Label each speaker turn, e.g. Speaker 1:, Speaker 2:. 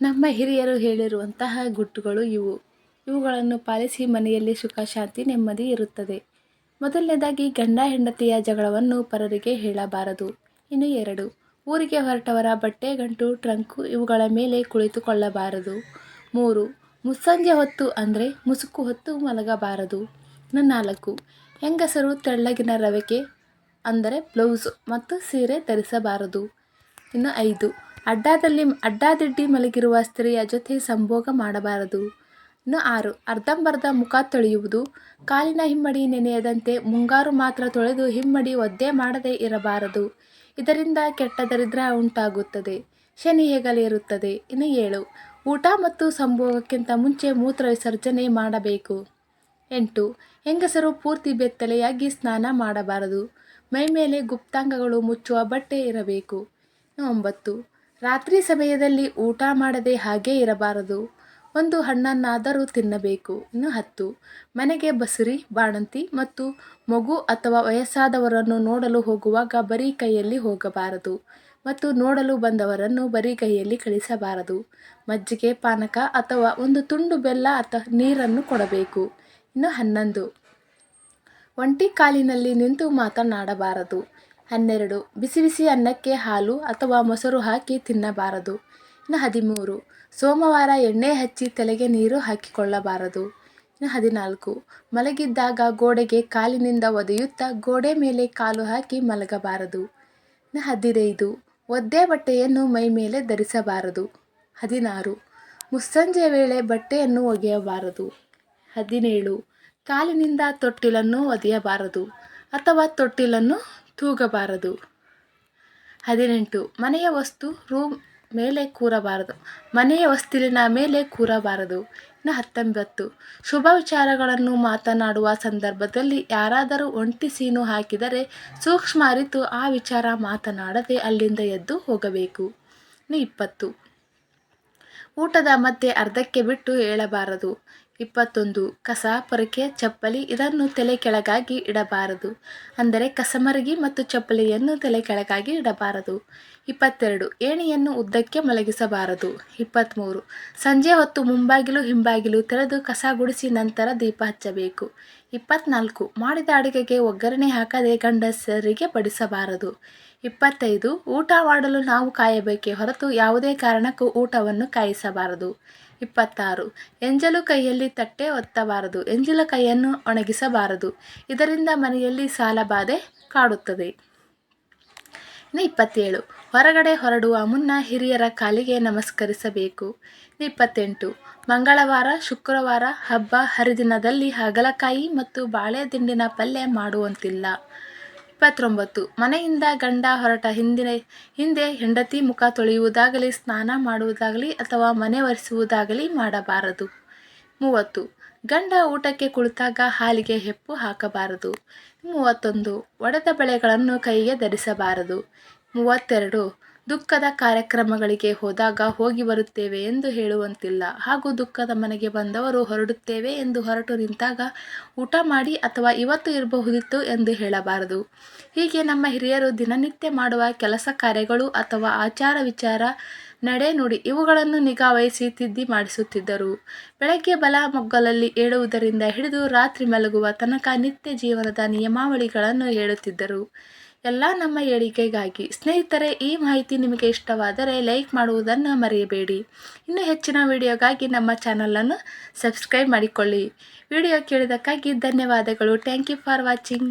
Speaker 1: ನಮ್ಮ ಹಿರಿಯರು ಹೇಳಿರುವಂತಹ ಗುಟ್ಟುಗಳು ಇವು. ಇವುಗಳನ್ನು ಪಾಲಿಸಿ ಮನೆಯಲ್ಲಿ ಸುಖ, ಶಾಂತಿ, ನೆಮ್ಮದಿ ಇರುತ್ತದೆ. ಮೊದಲನೇದಾಗಿ ಗಂಡ ಹೆಂಡತಿಯ ಜಗಳವನ್ನು ಪರರಿಗೆ ಹೇಳಬಾರದು. ಇನ್ನು ಎರಡು, ಊರಿಗೆ ಹೊರಟವರ ಬಟ್ಟೆ, ಗಂಟು, ಟ್ರಂಕು ಇವುಗಳ ಮೇಲೆ ಕುಳಿತುಕೊಳ್ಳಬಾರದು. ಮೂರು, ಮುಸ್ಸಂಜೆ ಹೊತ್ತು ಅಂದರೆ ಮುಸುಕು ಹೊತ್ತು ಮಲಗಬಾರದು. ಇನ್ನು ನಾಲ್ಕು, ಹೆಂಗಸರು ತೆಳ್ಳಗಿನ ರವಿಕೆ ಅಂದರೆ ಬ್ಲೌಸ್ ಮತ್ತು ಸೀರೆ ಧರಿಸಬಾರದು. ಇನ್ನು ಐದು ಅಡ್ಡಾದಲ್ಲಿ ಅಡ್ಡಾದಿಡ್ಡಿ ಮಲಗಿರುವ ಸ್ತ್ರೀಯ ಜೊತೆ ಸಂಭೋಗ ಮಾಡಬಾರದು. ಇನ್ನು ಆರು, ಅರ್ಧಂಬರ್ಧ ಮುಖ ತೊಳೆಯುವುದು. ಕಾಲಿನ ಹಿಮ್ಮಡಿ ನೆನೆಯದಂತೆ ಮುಂಗಾರು ಮಾತ್ರ ತೊಳೆದು ಹಿಮ್ಮಡಿ ಒದ್ದೆ ಮಾಡದೇ ಇರಬಾರದು. ಇದರಿಂದ ಕೆಟ್ಟ ದರಿದ್ರ ಉಂಟಾಗುತ್ತದೆ. ಶನಿ ಹೆಗಲೇರುತ್ತದೆ ಇನ್ನು ಏಳು, ಊಟ ಮತ್ತು ಸಂಭೋಗಕ್ಕಿಂತ ಮುಂಚೆ ಮೂತ್ರ ವಿಸರ್ಜನೆ ಮಾಡಬೇಕು. ಎಂಟು, ಹೆಂಗಸರು ಪೂರ್ತಿ ಬೆತ್ತಲೆಯಾಗಿ ಸ್ನಾನ ಮಾಡಬಾರದು. ಮೈಮೇಲೆ ಗುಪ್ತಾಂಗಗಳು ಮುಚ್ಚುವ ಬಟ್ಟೆ ಇರಬೇಕು. ಒಂಬತ್ತು ರಾತ್ರಿ ಸಮಯದಲ್ಲಿ ಊಟ ಮಾಡದೆ ಹಾಗೇ ಇರಬಾರದು. ಒಂದು ಹಣ್ಣನ್ನಾದರೂ ತಿನ್ನಬೇಕು. ಇನ್ನು ಹತ್ತು. ಮನೆಗೆ ಬಸುರಿ, ಬಾಣಂತಿ ಮತ್ತು ಮಗು ಅಥವಾ ವಯಸ್ಸಾದವರನ್ನು ನೋಡಲು ಹೋಗುವಾಗ ಬರೀ ಕೈಯಲ್ಲಿ ಹೋಗಬಾರದು ಮತ್ತು ನೋಡಲು ಬಂದವರನ್ನು ಬರೀ ಕೈಯಲ್ಲಿ ಕಳಿಸಬಾರದು. ಮಜ್ಜಿಗೆ, ಪಾನಕ ಅಥವಾ ಒಂದು ತುಂಡು ಬೆಲ್ಲ ಅಥವಾ ನೀರನ್ನು ಕೊಡಬೇಕು. ಇನ್ನು ಹನ್ನೊಂದು. ಒಂಟಿ ಕಾಲಿನಲ್ಲಿ ನಿಂತು ಮಾತನಾಡಬಾರದು. ಹನ್ನೆರಡು. ಬಿಸಿ ಬಿಸಿ ಅನ್ನಕ್ಕೆ ಹಾಲು ಅಥವಾ ಮೊಸರು ಹಾಕಿ ತಿನ್ನಬಾರದು. ಇನ್ನು ಹದಿಮೂರು. ಸೋಮವಾರ ಎಣ್ಣೆ ಹಚ್ಚಿ ತಲೆಗೆ ನೀರು ಹಾಕಿಕೊಳ್ಳಬಾರದು. ಇನ್ನು ಹದಿನಾಲ್ಕು. ಮಲಗಿದ್ದಾಗ ಗೋಡೆಗೆ ಕಾಲಿನಿಂದ ಒದೆಯುತ್ತಾ ಗೋಡೆ ಮೇಲೆ ಕಾಲು ಹಾಕಿ ಮಲಗಬಾರದು. ಇನ್ನು ಹದಿನೈದು. ಒದ್ದೆ ಬಟ್ಟೆಯನ್ನು ಮೈ ಮೇಲೆ ಧರಿಸಬಾರದು. ಹದಿನಾರು. ಮುಸ್ಸಂಜೆ ವೇಳೆ ಬಟ್ಟೆಯನ್ನು ಒಗೆಯಬಾರದು. ಹದಿನೇಳು. ಕಾಲಿನಿಂದ ತೊಟ್ಟಿಲನ್ನು ಒದೆಯಬಾರದು ಅಥವಾ ತೊಟ್ಟಿಲನ್ನು ತೂಗಬಾರದು. ಹದಿನೆಂಟು. ಮನೆಯ ವಸ್ತು ರೂಮ್ ಮೇಲೆ ಕೂರಬಾರದು. ಮನೆಯ ವಸ್ತುವಿನ ಮೇಲೆ ಕೂರಬಾರದು. ಇನ್ನು ಹತ್ತೊಂಬತ್ತು. ಶುಭ ವಿಚಾರಗಳನ್ನು ಮಾತನಾಡುವ ಸಂದರ್ಭದಲ್ಲಿ ಯಾರಾದರೂ ಒಂಟಿ ಸೀನು ಹಾಕಿದರೆ ಸೂಕ್ಷ್ಮ ಅರಿತು ಆ ವಿಚಾರ ಮಾತನಾಡದೆ ಅಲ್ಲಿಂದ ಎದ್ದು ಹೋಗಬೇಕು. ಇನ್ನು ಇಪ್ಪತ್ತು. ಊಟದ ಮಧ್ಯೆ ಅರ್ಧಕ್ಕೆ ಬಿಟ್ಟು ಹೇಳಬಾರದು ಇಪ್ಪತ್ತೊಂದು. ಕಸ ಪೊರಕೆ ಚಪ್ಪಲಿ ಇದನ್ನು ತಲೆ ಕೆಳಗಾಗಿ ಇಡಬಾರದು. ಅಂದರೆ ಕಸಮರಗಿ ಮತ್ತು ಚಪ್ಪಲಿಯನ್ನು ತಲೆ ಕೆಳಗಾಗಿ ಇಡಬಾರದು. ಇಪ್ಪತ್ತೆರಡು. ಏಣಿಯನ್ನು ಉದ್ದಕ್ಕೆ ಮಲಗಿಸಬಾರದು. ಇಪ್ಪತ್ತ್ಮೂರು ಸಂಜೆ ಹೊತ್ತು ಮುಂಬಾಗಿಲು ಹಿಂಬಾಗಿಲು ತೆರೆದು ಕಸ ಗುಡಿಸಿ ನಂತರ ದೀಪ ಹಚ್ಚಬೇಕು. ಇಪ್ಪತ್ನಾಲ್ಕು. ಮಾಡಿದ ಅಡುಗೆಗೆ ಒಗ್ಗರಣೆ ಹಾಕದೆ ಗಂಡಸರಿಗೆ ಬಡಿಸಬಾರದು. ಇಪ್ಪತ್ತೈದು. ಊಟ ಮಾಡಲು ನಾವು ಕಾಯಬೇಕೇ ಹೊರತು ಯಾವುದೇ ಕಾರಣಕ್ಕೂ ಊಟವನ್ನು ಕಾಯಿಸಬಾರದು. ಇಪ್ಪತ್ತಾರು. ಎಂಜಲು ಕೈಯಲ್ಲಿ ತಟ್ಟೆ ಒತ್ತಬಾರದು. ಎಂಜಲ ಕೈಯನ್ನು ಒಣಗಿಸಬಾರದು. ಇದರಿಂದ ಮನೆಯಲ್ಲಿ ಸಾಲಬಾಧೆ ಕಾಡುತ್ತದೆ. ಇನ್ನು ಇಪ್ಪತ್ತೇಳು. ಹೊರಗಡೆ ಹೊರಡುವ ಮುನ್ನ ಹಿರಿಯರ ಕಾಲಿಗೆ ನಮಸ್ಕರಿಸಬೇಕು. ಇಪ್ಪತ್ತೆಂಟು. ಮಂಗಳವಾರ, ಶುಕ್ರವಾರ, ಹಬ್ಬ ಹರಿದಿನದಲ್ಲಿ ಹಾಗಲಕಾಯಿ ಮತ್ತು ಬಾಳೆ ದಿಂಡಿನ ಪಲ್ಯ ಮಾಡುವಂತಿಲ್ಲ. ಇಪ್ಪತ್ತೊಂಬತ್ತು. ಮನೆಯಿಂದ ಗಂಡ ಹೊರಟ ಹಿಂದಿನ, ಹಿಂದೆ ಹೆಂಡತಿ ಮುಖ ತೊಳೆಯುವುದಾಗಲಿ, ಸ್ನಾನ ಮಾಡುವುದಾಗಲಿ ಅಥವಾ ಮನೆ ಒರೆಸುವುದಾಗಲಿ ಮಾಡಬಾರದು. ಮೂವತ್ತು. ಗಂಡ ಊಟಕ್ಕೆ ಕುಳಿತಾಗ ಹಾಲಿಗೆ ಹೆಪ್ಪು ಹಾಕಬಾರದು. ಮೂವತ್ತೊಂದು. ಒಡೆದ ಬಳೆಗಳನ್ನು ಕೈಗೆ ಧರಿಸಬಾರದು. ಮೂವತ್ತೆರಡು. ದುಃಖದ ಕಾರ್ಯಕ್ರಮಗಳಿಗೆ ಹೋದಾಗ ಹೋಗಿ ಬರುತ್ತೇವೆ ಎಂದು ಹೇಳುವಂತಿಲ್ಲ. ಹಾಗೂ ದುಃಖದ ಮನೆಗೆ ಬಂದವರು ಹೊರಡುತ್ತೇವೆ ಎಂದು ಹೊರಟು ನಿಂತಾಗ ಊಟ ಮಾಡಿ ಅಥವಾ ಇವತ್ತು ಇರಬಹುದಿತ್ತು ಎಂದು ಹೇಳಬಾರದು. ಹೀಗೆ ನಮ್ಮ ಹಿರಿಯರು ದಿನನಿತ್ಯ ಮಾಡುವ ಕೆಲಸ ಕಾರ್ಯಗಳು ಅಥವಾ ಆಚಾರ ವಿಚಾರ ನಡೆ ನುಡಿ ಇವುಗಳನ್ನು ನಿಗಾವಹಿಸಿ ತಿದ್ದಿ ಮಾಡಿಸುತ್ತಿದ್ದರು. ಬೆಳಗ್ಗೆ ಬಲ ಮೊಗ್ಗಲಲ್ಲಿ ಏಳುವುದರಿಂದ ಹಿಡಿದು ರಾತ್ರಿ ಮಲಗುವ ತನಕ ನಿತ್ಯ ಜೀವನದ ನಿಯಮಾವಳಿಗಳನ್ನು ಹೇಳುತ್ತಿದ್ದರು. ಎಲ್ಲ ನಮ್ಮ ಏಳಿಗೆಗಾಗಿ ಸ್ನೇಹಿತರೆ, ಈ ಮಾಹಿತಿ ನಿಮಗೆ ಇಷ್ಟವಾದರೆ ಲೈಕ್ ಮಾಡುವುದನ್ನು ಮರೆಯಬೇಡಿ. ಇನ್ನು ಹೆಚ್ಚಿನ ವಿಡಿಯೋಗಾಗಿ ನಮ್ಮ ಚಾನಲನ್ನು ಸಬ್ಸ್ಕ್ರೈಬ್ ಮಾಡಿಕೊಳ್ಳಿ. ವಿಡಿಯೋ ಕೇಳಿದ್ದಕ್ಕಾಗಿ ಧನ್ಯವಾದಗಳು. Thank you for watching